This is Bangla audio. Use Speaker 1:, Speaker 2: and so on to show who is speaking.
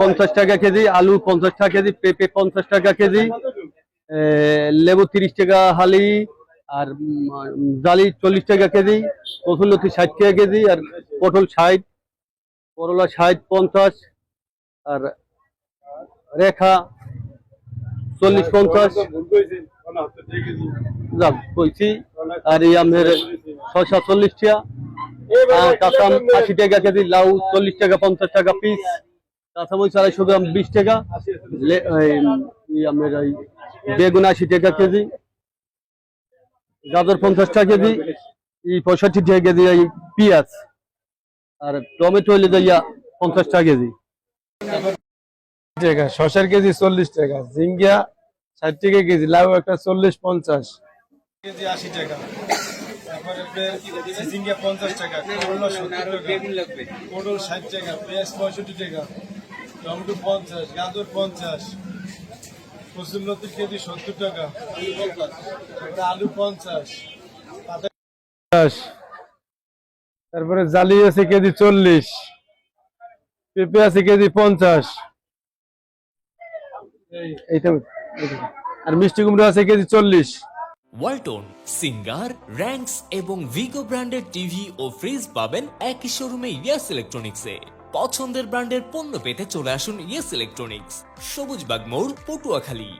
Speaker 1: পঞ্চাশ টাকা কেজি, আলু পঞ্চাশ টাকা কেজি, পেঁপে পঞ্চাশ টাকা কেজি লেবু তিরিশ টাকা হালি, আর জালি চল্লিশ টাকা কেজি কসুলতি ষাট টাকা কেজি, আর পটল ষাট, করলা ষাট পঞ্চাশ, আর রেখা চল্লিশ পঞ্চাশ। যাক, কইছি। আর এই আমের ছয়শো চল্লিশ টাকা। কাঁচাম আশি টাকা কেজি লাউ চল্লিশ টাকা পঞ্চাশ টাকা পিস কাঁচামরিচ আড়াইশো গ্রাম বিশ টাকা আমের এই বেগুন আশি টাকা কেজি গাজর পঞ্চাশ টাকা কেজি এই পঁয়ষট্টি টাকা কেজি এই পেঁয়াজ আর টমেটো হলে যাইয়া পঞ্চাশ টাকা কেজি।
Speaker 2: টাকা শশার কেজি চল্লিশ টাকা ঝিঙ্গা ষাট টাকা কেজি লাউ একটা চল্লিশ পঞ্চাশ।
Speaker 3: কেজি আশি টাকা। তারপরে পঞ্চাশ টাকা করলা সত্তর টাকা। পটল ষাট টাকা পেঁয়াজ পঁয়ষট্টি টাকা টমেটো পঞ্চাশ গাজর পঞ্চাশ কেজি সত্তর টাকা আলু পঞ্চাশ পাতা
Speaker 2: তারপরে জালি আছে কেজি চল্লিশ পেঁপে আছে কেজি পঞ্চাশ। এইটা। আর মিষ্টি কুমড়ো আছে কেজি চল্লিশ।
Speaker 4: ওয়ালটন সিঙ্গার র্যাঙ্কস এবং ভিগো ব্র্যান্ডের টিভি ও ফ্রিজ পাবেন একই শোরুমে ইয়াস ইলেকট্রনিক্সে পছন্দের ব্র্যান্ডের পণ্য পেতে চলে আসুন ইয়াস ইলেকট্রনিক্স সবুজবাগ মোড় পটুয়াখালী।